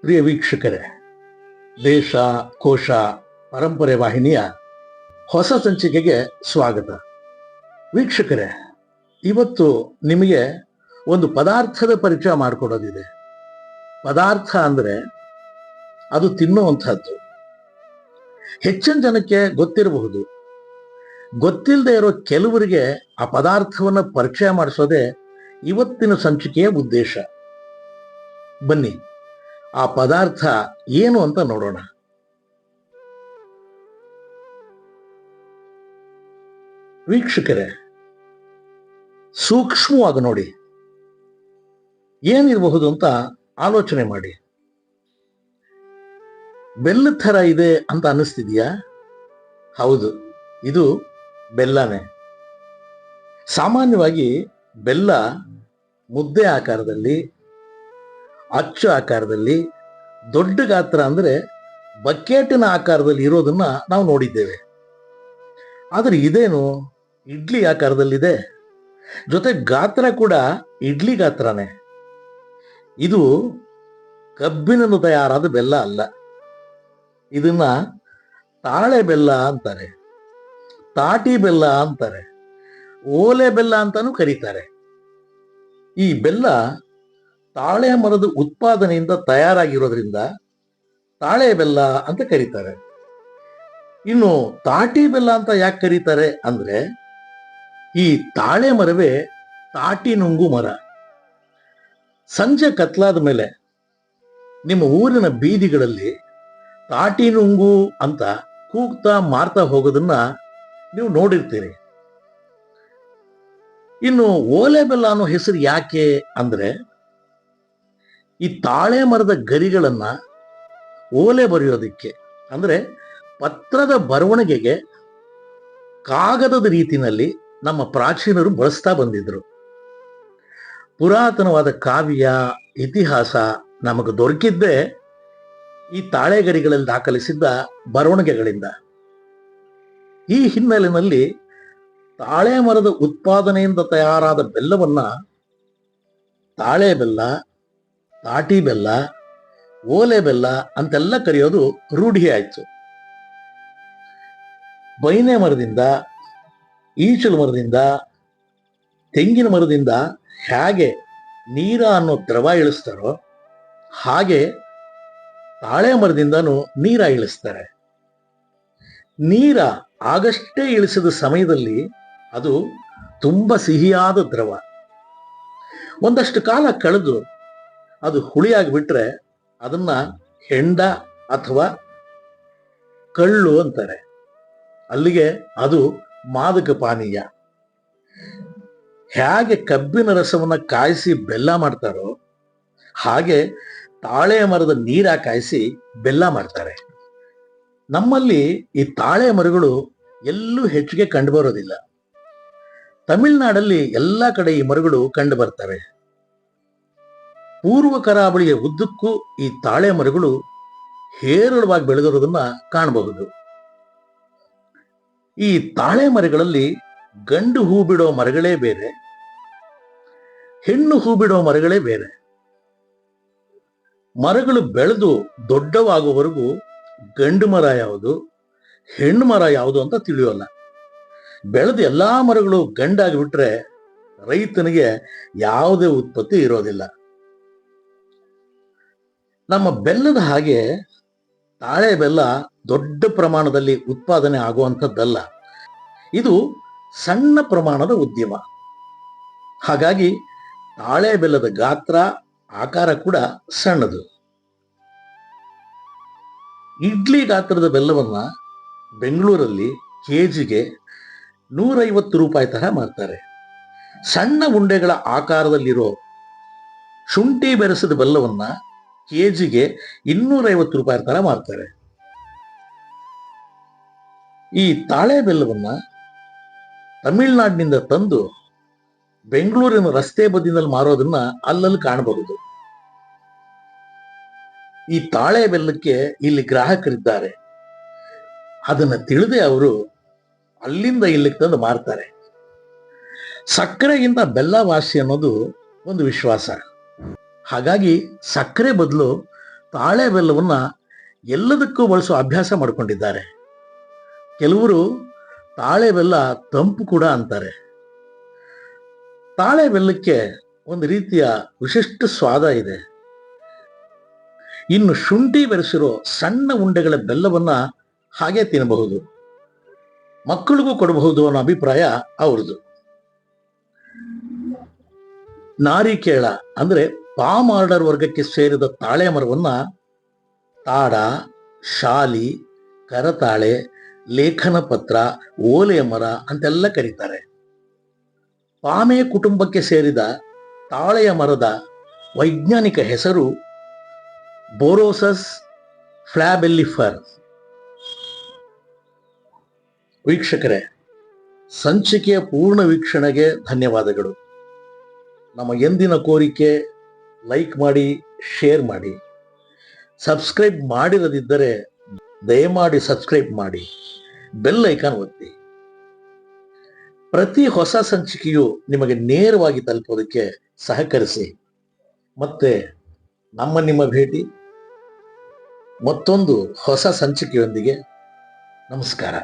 ಪ್ರಿಯ ವೀಕ್ಷಕರೇ, ದೇಶ, ಕೋಶ, ಪರಂಪರೆ ವಾಹಿನಿಯ ಹೊಸ ಸಂಚಿಕೆಗೆ ಸ್ವಾಗತ. ವೀಕ್ಷಕರೇ, ಇವತ್ತು ನಿಮಗೆ ಒಂದು ಪದಾರ್ಥದ ಪರಿಚಯ ಮಾಡಿಕೊಡೋದಿದೆ. ಪದಾರ್ಥ ಅಂದರೆ ಅದು ತಿನ್ನುವಂಥದ್ದು. ಹೆಚ್ಚಿನ ಜನಕ್ಕೆ ಗೊತ್ತಿರಬಹುದು. ಗೊತ್ತಿಲ್ಲದೆ ಇರೋ ಕೆಲವರಿಗೆ ಆ ಪದಾರ್ಥವನ್ನು ಪರಿಚಯ ಮಾಡಿಸೋದೇ ಇವತ್ತಿನ ಸಂಚಿಕೆಯ ಉದ್ದೇಶ. ಬನ್ನಿ. ಆ ಪದಾರ್ಥ ಏನು ಅಂತ ನೋಡೋಣ. ವೀಕ್ಷಕರೇ, ಸೂಕ್ಷ್ಮವಾಗಿ ನೋಡಿ. ಏನಿರಬಹುದು ಅಂತ ಆಲೋಚನೆ ಮಾಡಿ. ಬೆಲ್ಲ ಥರ ಇದೆ ಅಂತ ಅನ್ನಿಸ್ತಿದೆಯಾ? ಹೌದು, ಇದು ಬೆಲ್ಲನೇ. ಸಾಮಾನ್ಯವಾಗಿ ಬೆಲ್ಲ ಮುದ್ದೆ ಆಕಾರದಲ್ಲಿ ಅಚ್ಚು ಆಕಾರದಲ್ಲಿ, ದೊಡ್ಡ ಗಾತ್ರ ಅಂದರೆ ಬಕೆಟಿನ ಆಕಾರದಲ್ಲಿ ಇರೋದನ್ನ ನಾವು ನೋಡಿದ್ದೇವೆ. ಆದರೆ ಇದೇನು ಇಡ್ಲಿ ಆಕಾರದಲ್ಲಿದೆ? ಜೊತೆ ಗಾತ್ರ ಕೂಡ ಇಡ್ಲಿ ಗಾತ್ರನೇ. ಇದು ಕಬ್ಬಿನಿಂದ ತಯಾರಾದ ಬೆಲ್ಲ ಅಲ್ಲ. ಇದನ್ನ ತಾಳೆ ಬೆಲ್ಲ ಅಂತಾರೆ. ತಾಟಿ ಬೆಲ್ಲ ಅಂತಾರೆ. ಓಲೆ ಬೆಲ್ಲ ಅಂತಾನು ಕರೀತಾರೆ. ಈ ಬೆಲ್ಲ ತಾಳೆ ಮರದ ಉತ್ಪಾದನೆಯಿಂದ ತಯಾರಾಗಿರೋದ್ರಿಂದ ತಾಳೆ ಬೆಲ್ಲ ಅಂತ ಕರೀತಾರೆ. ಇನ್ನು ತಾಟಿ ಬೆಲ್ಲ ಅಂತ ಯಾಕೆ ಕರೀತಾರೆ ಅಂದ್ರೆ ಈ ತಾಳೆ ಮರವೇ ತಾಟಿ ನುಂಗು ಮರ. ಸಂಜೆ ಕತ್ಲಾದ ಮೇಲೆ ನಿಮ್ಮ ಊರಿನ ಬೀದಿಗಳಲ್ಲಿ ತಾಟಿ ನುಂಗು ಅಂತ ಕೂಗ್ತಾ ಮಾರ್ತಾ ಹೋಗೋದನ್ನ ನೀವು ನೋಡಿರ್ತೀರಿ. ಇನ್ನು ಓಲೆ ಬೆಲ್ಲ ಅನ್ನೋ ಹೆಸರು ಯಾಕೆ ಅಂದ್ರೆ ಈ ತಾಳೆ ಮರದ ಗರಿಗಳನ್ನ ಓಲೆ ಬರೆಯೋದಕ್ಕೆ. ಅಂದ್ರೆ ಪತ್ರದ ಬರವಣಿಗೆಗೆ ಕಾಗದದ ರೀತಿನಲ್ಲಿ ನಮ್ಮ ಪ್ರಾಚೀನರು ಬಳಸ್ತಾ ಬಂದಿದ್ರು. ಪುರಾತನವಾದ ಕಾವ್ಯ, ಇತಿಹಾಸ ನಮಗೆ ದೊರಕಿದ್ದೇ ಈ ತಾಳೆಗರಿಗಳಲ್ಲಿ ದಾಖಲಿಸಿದ್ದ ಬರವಣಿಗೆಗಳಿಂದ. ಈ ಹಿನ್ನೆಲೆಯಲ್ಲಿ ತಾಳೆ ಮರದ ಉತ್ಪಾದನೆಯಿಂದ ತಯಾರಾದ ಬೆಲ್ಲವನ್ನ ತಾಳೆ ಬೆಲ್ಲ ತಾಟಿ ಬೆಲ್ಲ, ಓಲೆ ಬೆಲ್ಲ ಅಂತೆಲ್ಲ ಕರೆಯೋದು ರೂಢಿ ಆಯಿತು. ಬೈನೆ ಮರದಿಂದ, ಈಚಲು ಮರದಿಂದ, ತೆಂಗಿನ ಮರದಿಂದ ಹೇಗೆ ನೀರ ಅನ್ನೋ ದ್ರವ ಇಳಿಸ್ತಾರೋ ಹಾಗೆ ತಾಳೆ ಮರದಿಂದನೂ ನೀರ ಇಳಿಸ್ತಾರೆ. ನೀರ ಆಗಷ್ಟೇ ಇಳಿಸಿದ ಸಮಯದಲ್ಲಿ ಅದು ತುಂಬ ಸಿಹಿಯಾದ ದ್ರವ. ಒಂದಷ್ಟು ಕಾಲ ಕಳೆದು ಅದು ಹುಳಿಯಾಗಿ ಬಿಟ್ರೆ ಅದನ್ನ ಹೆಂಡ ಅಥವಾ ಕಳ್ಳು ಅಂತಾರೆ. ಅಲ್ಲಿಗೆ ಅದು ಮಾದಕ ಪಾನೀಯ. ಹೇಗೆ ಕಬ್ಬಿನ ರಸವನ್ನ ಕಾಯಿಸಿ ಬೆಲ್ಲ ಮಾಡ್ತಾರೋ ಹಾಗೆ ತಾಳೆ ಮರದ ನೀರ ಕಾಯಿಸಿ ಬೆಲ್ಲ ಮಾಡ್ತಾರೆ. ನಮ್ಮಲ್ಲಿ ಈ ತಾಳೆ ಮರಗಳು ಎಲ್ಲೂ ಹೆಚ್ಚಿಗೆ ಕಂಡು ಬರೋದಿಲ್ಲ. ತಮಿಳುನಾಡಲ್ಲಿ ಎಲ್ಲ ಕಡೆ ಈ ಮರಗಳು ಕಂಡು ಬರ್ತವೆ ಪೂರ್ವ ಕರಾವಳಿಯ ಉದ್ದಕ್ಕೂ ಈ ತಾಳೆ ಮರಗಳು ಹೇರಳವಾಗಿ ಬೆಳೆದಿರೋದನ್ನ ಕಾಣಬಹುದು. ಈ ತಾಳೆ ಮರಗಳಲ್ಲಿ ಗಂಡು ಹೂ ಬಿಡೋ ಮರಗಳೇ ಬೇರೆ, ಹೆಣ್ಣು ಹೂ ಬಿಡೋ ಮರಗಳೇ ಬೇರೆ. ಮರಗಳು ಬೆಳೆದು ದೊಡ್ಡವಾಗುವವರೆಗೂ ಗಂಡು ಮರ ಯಾವುದು, ಹೆಣ್ಣು ಮರ ಯಾವುದು ಅಂತ ತಿಳಿಯೋಲ್ಲ. ಬೆಳೆದ ಎಲ್ಲಾ ಮರಗಳು ಗಂಡಾಗಿ ಬಿಟ್ರೆ ರೈತನಿಗೆ ಯಾವುದೇ ಉತ್ಪತ್ತಿ ಇರೋದಿಲ್ಲ. ನಮ್ಮ ಬೆಲ್ಲದ ಹಾಗೆ ತಾಳೆ ಬೆಲ್ಲ ದೊಡ್ಡ ಪ್ರಮಾಣದಲ್ಲಿ ಉತ್ಪಾದನೆ ಆಗುವಂಥದ್ದಲ್ಲ. ಇದು ಸಣ್ಣ ಪ್ರಮಾಣದ ಉದ್ಯಮ. ಹಾಗಾಗಿ ತಾಳೆ ಬೆಲ್ಲದ ಗಾತ್ರ, ಆಕಾರ ಕೂಡ ಸಣ್ಣದು. ಇಡ್ಲಿ ಗಾತ್ರದ ಬೆಲ್ಲವನ್ನ ಬೆಂಗಳೂರಲ್ಲಿ ಕೆಜಿಗೆ ನೂರೈವತ್ತು ರೂಪಾಯಿ ತರಹ ಮಾರ್ತಾರೆ. ಸಣ್ಣ ಉಂಡೆಗಳ ಆಕಾರದಲ್ಲಿರೋ ಶುಂಠಿ ಬೆರೆಸಿದ ಬೆಲ್ಲವನ್ನ ಕೆಜಿಗೆ ಇನ್ನೂರೈವತ್ತು ರೂಪಾಯಿ ತರ ಮಾರ್ತಾರೆ. ಈ ತಾಳೆ ಬೆಲ್ಲವನ್ನ ತಮಿಳ್ನಾಡಿನಿಂದ ತಂದು ಬೆಂಗಳೂರಿನ ರಸ್ತೆ ಬದಿನಲ್ಲಿ ಮಾರೋದನ್ನ ಅಲ್ಲಲ್ಲಿ ಕಾಣಬಹುದು. ಈ ತಾಳೆ ಬೆಲ್ಲಕ್ಕೆ ಇಲ್ಲಿ ಗ್ರಾಹಕರಿದ್ದಾರೆ. ಅದನ್ನ ತಿಳಿದೇ ಅವರು ಅಲ್ಲಿಂದ ಇಲ್ಲಿಗೆ ತಂದು ಮಾರ್ತಾರೆ. ಸಕ್ಕರೆಗಿಂತ ಬೆಲ್ಲ ವಾಸಿ ಅನ್ನೋದು ಒಂದು ವಿಶ್ವಾಸ. ಹಾಗಾಗಿ ಸಕ್ಕರೆ ಬದಲು ತಾಳೆ ಬೆಲ್ಲವನ್ನ ಎಲ್ಲದಕ್ಕೂ ಬಳಸೋ ಅಭ್ಯಾಸ ಮಾಡಿಕೊಂಡಿದ್ದಾರೆ. ಕೆಲವರು ತಾಳೆ ಬೆಲ್ಲ ತಂಪು ಕೂಡ ಅಂತಾರೆ. ತಾಳೆ ಬೆಲ್ಲಕ್ಕೆ ಒಂದು ರೀತಿಯ ವಿಶಿಷ್ಟ ಸ್ವಾದ ಇದೆ. ಇನ್ನು ಶುಂಠಿ ಬೆರೆಸಿರೋ ಸಣ್ಣ ಉಂಡೆಗಳ ಬೆಲ್ಲವನ್ನ ಹಾಗೆ ತಿನ್ನಬಹುದು. ಮಕ್ಕಳಿಗೂ ಕೊಡಬಹುದು ಅನ್ನೋ ಅಭಿಪ್ರಾಯ ಅವ್ರದ್ದು. ನಾರಿಕೇಳ ಅಂದ್ರೆ ಪಾಮ್ ಆರ್ಡರ್ ವರ್ಗಕ್ಕೆ ಸೇರಿದ ತಾಳೆ ಮರವನ್ನ ತಾಡ, ಶಾಲಿ, ಕರತಾಳೆ, ಲೇಖನ ಪತ್ರ ಓಲೆ ಮರ ಅಂತೆಲ್ಲ ಕರೀತಾರೆ. ಪಾಮೆ ಕುಟುಂಬಕ್ಕೆ ಸೇರಿದ ತಾಳೆಯ ಮರದ ವೈಜ್ಞಾನಿಕ ಹೆಸರು ಬೋರೋಸಸ್ ಫ್ಲಾಬೆಲ್ಲಿಫರ್. ವೀಕ್ಷಕರೇ, ಸಂಚಿಕೆಯ ಪೂರ್ಣ ವೀಕ್ಷಣೆಗೆ ಧನ್ಯವಾದಗಳು. ನಮ್ಮ ಎಂದಿನ ಕೋರಿಕೆ ಲೈಕ್ ಮಾಡಿ ಶೇರ್ ಮಾಡಿ. ಸಬ್ಸ್ಕ್ರೈಬ್ ಮಾಡಿರದಿದ್ದರೆ ದಯಮಾಡಿ ಸಬ್ಸ್ಕ್ರೈಬ್ ಮಾಡಿ. ಬೆಲ್ ಐಕಾನ್ ಒತ್ತಿ. ಪ್ರತಿ ಹೊಸ ಸಂಚಿಕೆಯು ನಿಮಗೆ ನೇರವಾಗಿ ತಲುಪೋದಕ್ಕೆ ಸಹಕರಿಸಿ. ಮತ್ತೆ ನಮ್ಮ ನಿಮ್ಮ ಭೇಟಿ. ಮತ್ತೊಂದು ಹೊಸ ಸಂಚಿಕೆಯೊಂದಿಗೆ ನಮಸ್ಕಾರ.